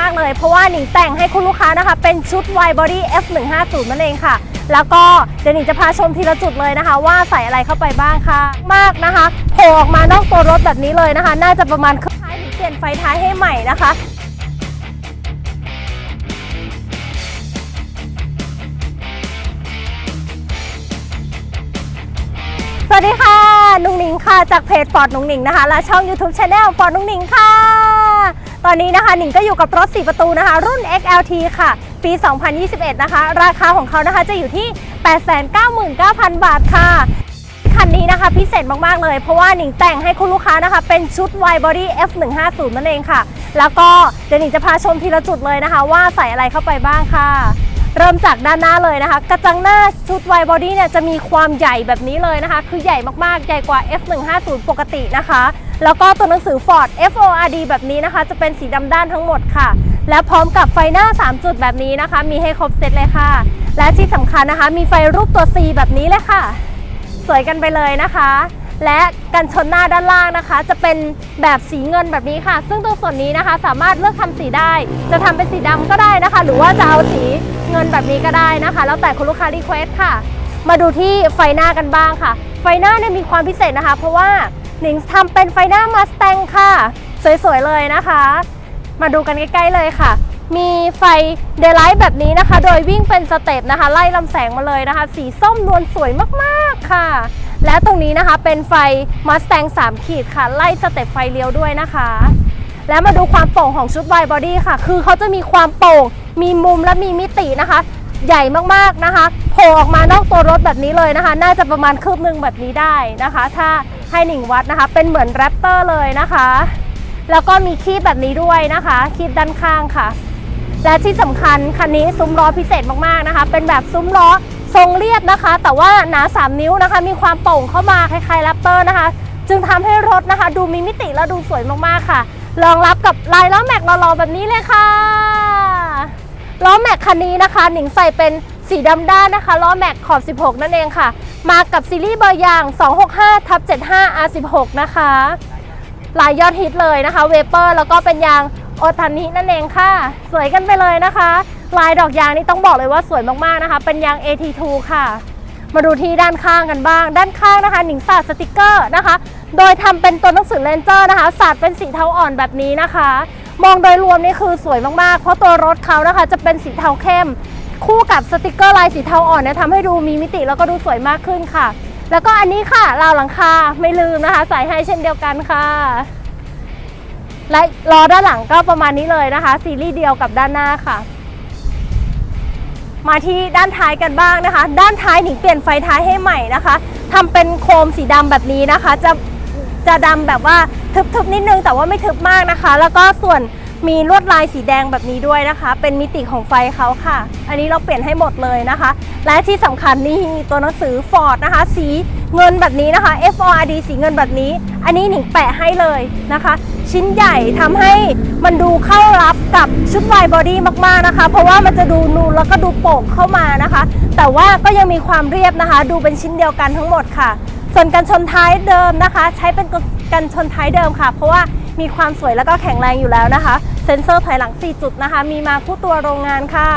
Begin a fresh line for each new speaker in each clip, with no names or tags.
มากๆเลย เพราะว่าหนิงแต่งให้คุณลูกค้านะคะ เป็นชุด Wide Body F150 นั่นเองค่ะ แล้วก็เดี๋ยวหนิงจะพาชมทีละจุดเลยนะคะ ว่าใส่อะไรเข้าไปบ้างค่ะ มากนะคะโผล่ออกมานอกตัวรถแบบนี้เลยนะคะ น่าจะประมาณครึ่งท้ายหนิงเปลี่ยนไฟท้ายให้ใหม่นะคะสวัสดีค่ะ นุ่งหนิงค่ะ จากเพจฟอร์ดนุ่งหนิงนะคะ และช่อง YouTube Channel ฟอร์ดนุ่งหนิงค่ะ ตอนนี้นะคะหนิงก็อยู่กับรถ 4 ประตูนะคะ รุ่น XLT ค่ะ ปี 2021 นะคะ ราคาของเขานะคะจะอยู่ที่ 899,000 บาทค่ะ คันนี้นะคะพิเศษมาก ๆ เลย เพราะว่าหนิงแต่งให้คุณลูกค้านะคะ เป็นชุด Wide Body F150 นั่นเองค่ะ แล้วก็เดี๋ยวหนิงจะพาชมทีละจุดเลยนะคะ ว่าใส่อะไรเข้าไปบ้างค่ะเริ่มจากด้านหน้าเลยนะคะ กระจังหน้าชุด Wide Body เนี่ยจะมีความใหญ่แบบนี้เลยนะคะ คือใหญ่มากๆ ใหญ่กว่า F150 ปกตินะคะ แล้วก็ตัวหนังสือ Ford FORD แบบนี้นะคะ จะเป็นสีดำด้านทั้งหมดค่ะ และพร้อมกับไฟหน้า 3 จุดแบบนี้นะคะ มีให้ครบเซตเลยค่ะ และที่สำคัญนะคะ มีไฟรูปตัว C แบบนี้เลยค่ะ สวยกันไปเลยนะคะ และกันชนหน้าด้านล่างนะคะ จะเป็นแบบสีเงินแบบนี้ค่ะ ซึ่งตรงส่วนนี้นะคะ สามารถเลือกทำสีได้ จะทำเป็นสีดำก็ได้นะคะ หรือว่าจะเอาสีเงินแบบนี้ก็ได้นะคะ แล้วแต่คุณลูกค้ารีเควสค่ะ มาดูที่ไฟหน้ากันบ้างค่ะ ไฟหน้าเนี่ยมีความพิเศษนะคะ เพราะว่า หนิงทำเป็นไฟหน้ามาส t ต n ค่ะ สวยๆเลยนะคะ มาดูกันใกล้ๆเลยค่ะ มีไฟเดย์ไลท์แบบนี้นะคะ โดยวิ่งเป็นสเต็ปนะคะ ไล่ลำแสงมาเลยนะคะ สีส้มนวลสวยมากๆค่ะ และตรงนี้นะคะเป็นไฟ Mustang 3ขีดค่ะ ไล่สเต็ปไฟเลี้ยวด้วยนะคะ แล้วมาดูความโป่งของชุด Wide Body ค่ะ คือเขาจะมีความโป่งมีมุมและมีมิตินะคะ ใหญ่มากๆนะคะโผล่ออกมานอกตัวรถแบบนี้เลยนะคะ น่าจะประมาณคืบหนึ่งแบบนี้ได้นะคะ ถ้าให้หนิงวัดนะคะ เป็นเหมือนแรปเตอร์เลยนะคะ แล้วก็มีคีบแบบนี้ด้วยนะคะ คีบด้านข้างค่ะ และที่สำคัญคันนี้ซุ้มล้อพิเศษมากๆนะคะ เป็นแบบซุ้มล้อทรงเรียบนะคะ แต่ว่าหนา 3 นิ้วนะคะ มีความโป่งเข้ามาคล้ายๆแรปเตอร์นะคะ จึงทำให้รถนะคะ ดูมีมิติและดูสวยมากๆค่ะรองรับกับลายล้อแม็กหล่อๆแบบนี้เลยค่ะ ล้อแม็กคันนี้นะคะ หนิงใส่เป็นสีดำด้านนะคะล้อแม็กขอบ 16 นั่นเองค่ะ มากับซีรีส์เบอร์ยาง 265ทับ75 R16 นะคะหลายยอดฮิตเลยนะคะเวเปอร์แล้วก็เป็นยางโอทานินั่นเองค่ะ สวยกันไปเลยนะคะ ลายดอกยางนี่ต้องบอกเลยว่าสวยมากๆนะคะ เป็นยาง AT2 ค่ะ มาดูที่ด้านข้างกันบ้าง ด้านข้างนะคะ หนิงสาดสติกเกอร์นะคะ โดยทำเป็นตัวหนังสือเลนเจอร์นะคะสาดเป็นสีเทาอ่อนแบบนี้นะคะ มองโดยรวมนี่คือสวยมากๆ เพราะตัวรถเขานะคะจะเป็นสีเทาเข้ม คู่กับสติกเกอร์ลายสีเทาอ่อนเนี่ยทำให้ดูมีมิติแล้วก็ดูสวยมากขึ้นค่ะ แล้วก็อันนี้ค่ะราวหลังคาไม่ลืมนะคะใส่ให้เช่นเดียวกันค่ะ และล้อด้านหลังก็ประมาณนี้เลยนะคะ ซีรีส์เดียวกับด้านหน้าค่ะมาที่ด้านท้ายกันบ้างนะคะ ด้านท้ายหนิงเปลี่ยนไฟท้ายให้ใหม่นะคะทำเป็นโคมสีดำแบบนี้นะคะ จะจะดำแบบว่า ทึบๆนิดนึงแต่ว่าไม่ทึบมากนะคะ แล้วก็ส่วนมีลวดลายสีแดงแบบนี้ด้วยนะคะ เป็นมิติของไฟเขาค่ะ อันนี้เราเปลี่ยนให้หมดเลยนะคะ และที่สำคัญนี่ตัวหนังสือ Ford นะคะ สีเงินแบบนี้นะคะ FORD สีเงินแบบนี้ อันนี้หนิงแปะให้เลยนะคะ ชิ้นใหญ่ทำให้มันดูเข้ารับกับชุด Wide Body มากๆนะคะ เพราะว่ามันจะดูนูนแล้วก็ดูโป่งเข้ามานะคะ แต่ว่าก็ยังมีความเรียบนะคะ ดูเป็นชิ้นเดียวกันทั้งหมดค่ะ ส่วนกันชนท้ายเดิมนะคะ ใช้เป็นกันชนท้ายเดิมค่ะ เพราะว่ามีความสวยแล้วก็แข็งแรงอยู่แล้วนะคะ เซ็นเซอร์ถอยหลัง 4 จุดนะคะ มีมาคู่ตัวโรงงานค่ะ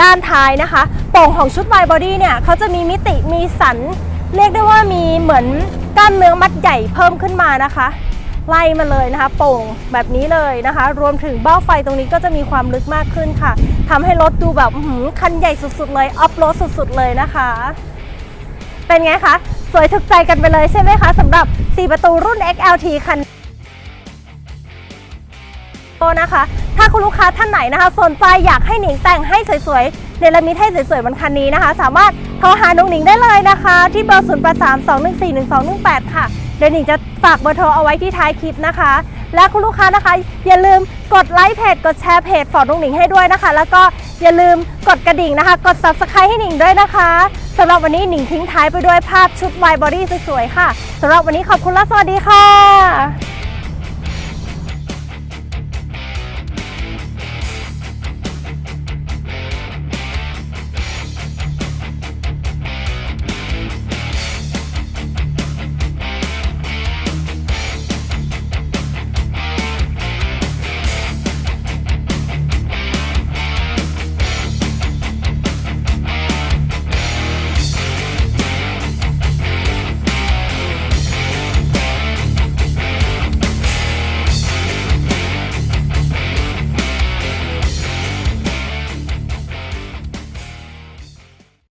ด้านท้ายนะคะโป่งของชุด Wide Body เนี่ยเขาจะมีมิติมีสัน เรียกได้ว่ามีเหมือนกล้ามเนื้อมัดใหญ่เพิ่มขึ้นมานะคะ ไล่มาเลยนะคะ โป่งแบบนี้เลยนะคะ รวมถึงเบ้าไฟตรงนี้ก็จะมีความลึกมากขึ้นค่ะทำให้รถดูแบบหือคันใหญ่สุดๆเลยออฟโรดสุดๆเลยนะคะ เป็นไงคะ สวยถูกใจกันไปเลยใช่ไหมคะสำหรับ 4 ประตูรุ่น XLT คันนะคะ ถ้าคุณลูกค้าท่านไหนนะคะ สนใจอยากให้หนิงแต่งให้สวยๆเนรมิตให้สวยๆบนคันนี้นะคะ สามารถโทรหานุงหนิงได้เลยนะคะ ที่เบอร์ 0 8 3 2 1 4 1 2 1 8 ค่ะ ดี๋ยวหนิงจะฝากเบอร์โทรเอาไว้ที่ท้ายคลิปนะคะ และคุณลูกค้านะคะ อย่าลืมกดไลค์เพจกดแชร์เพจฝอร์ดนุงหนิงให้ด้วยนะคะ แล้วก็อย่าลืมกดกระดิ่งนะคะ กด subscribe ให้หนิงด้วยนะคะสำหรับวันนี้หนิงทิ้งท้ายไปด้วยภาพชุด Wide Body สวยๆค่ะสำหรับวันนี้ขอบคุณและสวัสดีค่ะ